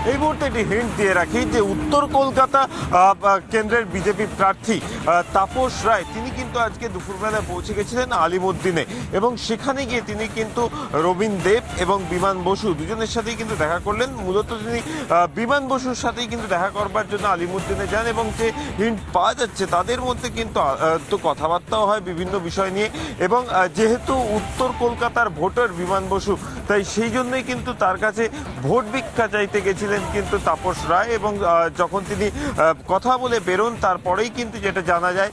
একটি হিন্ট দিয়ে রাখি যে উত্তর কলকাতা কেন্দ্রের বিজেপি প্রার্থী তাপস রায়, তিনি কিন্তু আজকে দুপুরবেলায় পৌঁছে গেছিলেন আলিমুদ্দিনে এবং সেখানে গিয়ে তিনি কিন্তু রবীন দেব এবং বিমান বসু দুজনের সাথেই কিন্তু দেখা করলেন। মূলত তিনি বিমান বসুর সাথেই কিন্তু দেখা করবার জন্য আলিমুদ্দিনে যান এবং যে হিন্ট পাওয়া যাচ্ছে তাদের মধ্যে কিন্তু তো কথাবার্তাও হয় বিভিন্ন বিষয় নিয়ে এবং যেহেতু উত্তর কলকাতার ভোটার বিমান বসু, তাই সেই জন্যই কিন্তু তার কাছে ভোট ভিক্ষা চাইতে গেছিলেন কিন্তু তাপস রায় এবং যখন তিনি কথা বলে বেরোন, তারপরেই কিন্তু যেটা জানা যায়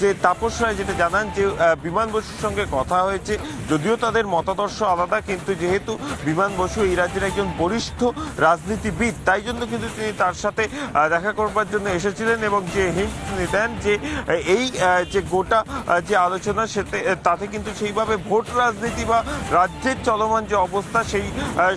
যে তাপস রায় যেটা জানান যে বিমান বসুর সঙ্গে কথা হয়েছে, যদিও তাদের মতাদর্শ আলাদা, কিন্তু যেহেতু বিমান বসু এই রাজ্যের একজন বরিষ্ঠ রাজনীতিবিদ, তাই জন্য কিন্তু তিনি তার সাথে দেখা করবার জন্য এসেছিলেন এবং যে হিন্ট তিনি দেন যে, এই যে গোটা যে আলোচনা সেতে, তাতে কিন্তু সেইভাবে ভোট রাজনীতি বা রাজ্যের চলমান যে অবস্থা, সেই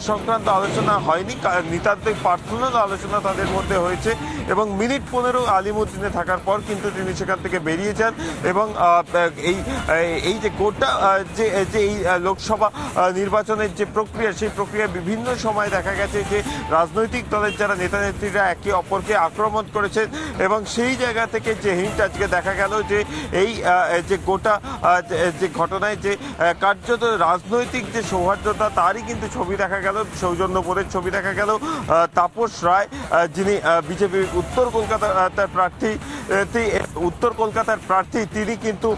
সংক্রান্ত আলোচনা হয়নি। কা- নিতান্তই পার্সোনাল আলোচনা তাদের মধ্যে হয়েছে এবং মিনিট পনেরো আলিমুদ্দিনে থাকার পর কিন্তু তিনি সেখান থেকে বেরিয়ে যান এবং এই এই যে গোটা যে যে এই লোকসভা নির্বাচনের যে প্রক্রিয়া, সেই প্রক্রিয়া বিভিন্ন সময় দেখা গেছে যে রাজনৈতিক দলের যারা নেতা নেত্রীরা একে অপরকে আক্রমণ করেছেন এবং সেই জায়গা থেকে যে হিন্ট আজকে দেখা গেল যে এই যে গোটা যে- ঘটনায় যে কার্যত রাজনৈতিক যে সৌহার্দ্যতা, তারই কিন্তু ছবি দেখা গেল সৌজন্যপুরের ছবি দেখা গেল তাপস রায় যিনি বিজেপি উত্তর কলকাতা তার প্রার্থী উত্তর কলকাতার প্রার্থী, তিনি কিন্তু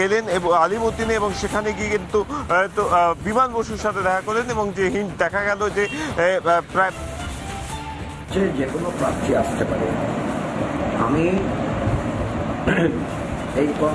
গেলেন এবং আলিমুদ্দিনে এবং সেখানে গিয়ে কিন্তু বিমান বসুর সাথে দেখা করলেন এবং যে হিন্ট দেখা গেল যে প্রায় যে কোনো প্রার্থী আসতে পারে। আমি এই